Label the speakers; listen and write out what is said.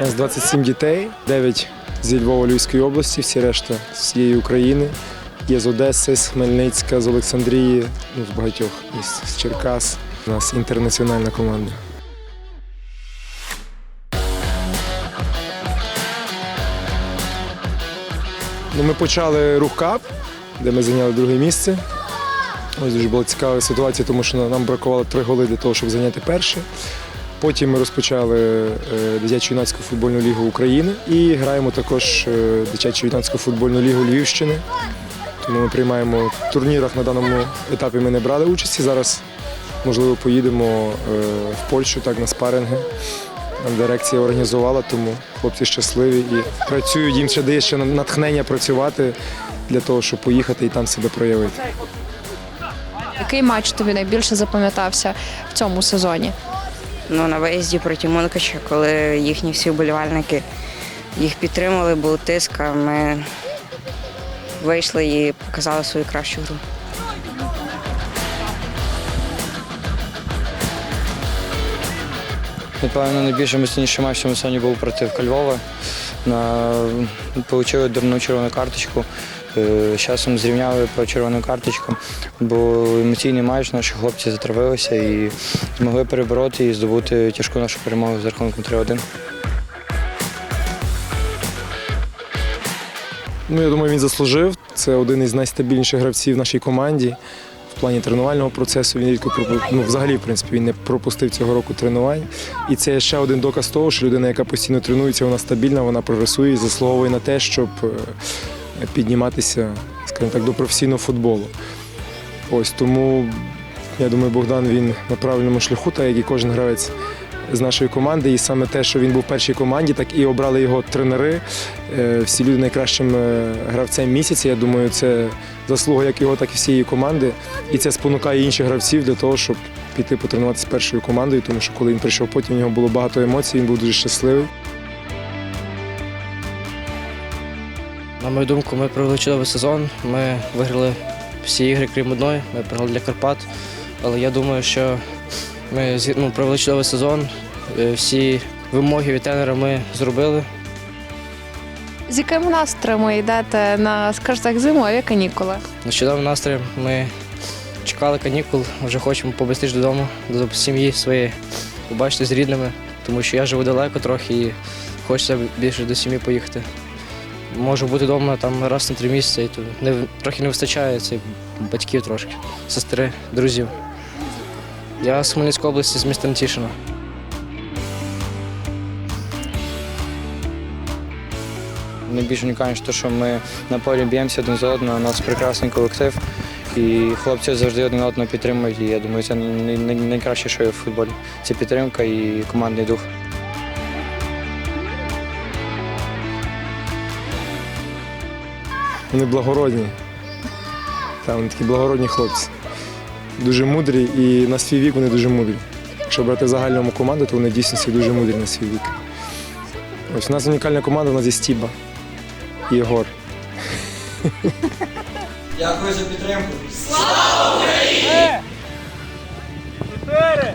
Speaker 1: У нас 27 дітей, 9 зі Львова Львівської області, всі решта з всієї України. Є з Одеси, з Хмельницька, з Олександрії, ну, з багатьох міст, з Черкас. У нас інтернаціональна команда. Ну, ми почали рух кап, де ми зайняли друге місце. Ось дуже була цікава ситуація, тому що нам бракувало три голи для того, щоб зайняти перше. Потім ми розпочали е, дитячу юнацьку футбольну лігу України і граємо також е, дитячу юнацьку футбольну лігу Львівщини. Тому ми приймаємо в турнірах на даному етапі. Ми не брали участі. Зараз, можливо, поїдемо е, в Польщу так на спаринги. Дирекція організувала, тому хлопці щасливі і працюють. Їм ще дає ще натхнення працювати для того, щоб поїхати і там себе проявити.
Speaker 2: Який матч тобі найбільше запам'ятався в цьому сезоні?
Speaker 3: Ну, на виїзді проти Мункача, коли їхні всі вболівальники їх підтримали, був тиск, а ми вийшли і показали свою кращу гру.
Speaker 4: Напевно, найбільш емоційніший матч цьому сезоні був проти Львова. На... Получили дурну червону карточку. Е, З часом зрівняли по червоним карточкам. Був емоційний матч, наші хлопці затравилися і змогли перебороти і здобути тяжку нашу перемогу з рахунком 3-1.
Speaker 1: Ну, я думаю, він заслужив. Це один із найстабільніших гравців в нашій команді. В плані тренувального процесу він рідко ну, взагалі, в принципі, він не пропустив цього року тренувань. І це ще один доказ того, що людина, яка постійно тренується, вона стабільна, вона прогресує і заслуговує на те, щоб е, підніматися, скажімо так, до професійного футболу. Ось тому я думаю, Богдан він на правильному шляху, так як і кожен гравець з нашої команди. І саме те, що він був в першій команді, так і обрали його тренери. Е, Всі люди найкращим е, гравцем місяця. Я думаю, це заслуга як його, так і всієї команди. І це спонукає інших гравців для того, щоб піти потренуватися з першою командою, тому що коли він прийшов потім, у нього було багато емоцій, він був дуже щасливий.
Speaker 5: На мою думку, ми провели чудовий сезон. Ми виграли всі ігри, крім одної. Ми програли для Карпат. Але я думаю, що ми ну, провели чудовий сезон. Е, Всі вимоги від тренера ми зробили.
Speaker 2: З яким настроєм ви йдете на, скажімо так, зимові канікули?
Speaker 5: На чудовим настроєм ми чекали канікул, вже хочемо побистріш додому, до сім'ї своєї, побачити з рідними, тому що я живу далеко трохи і хочеться більше до сім'ї поїхати. Можу бути вдома там раз на три місяці, і то не, трохи не вистачає це батьків трошки, сестри, друзів. Я з Хмельницької області, з міста Нетішина.
Speaker 4: Найбільш унікальніше те, що ми на полі б'ємося один за одного, у нас прекрасний колектив. І хлопці завжди один одного підтримують. І я думаю, це най- най- найкраще, що є в футболі. Це підтримка і командний дух.
Speaker 1: Вони благородні. Та, вони такі благородні хлопці. Дуже мудрі і на свій вік вони дуже мудрі. Якщо брати в загальному команду, то вони дійсно всі дуже мудрі на свій вік. Ось у нас унікальна команда, у нас є Стіба і Єгор.
Speaker 4: Дякую за підтримку.
Speaker 6: Чотири,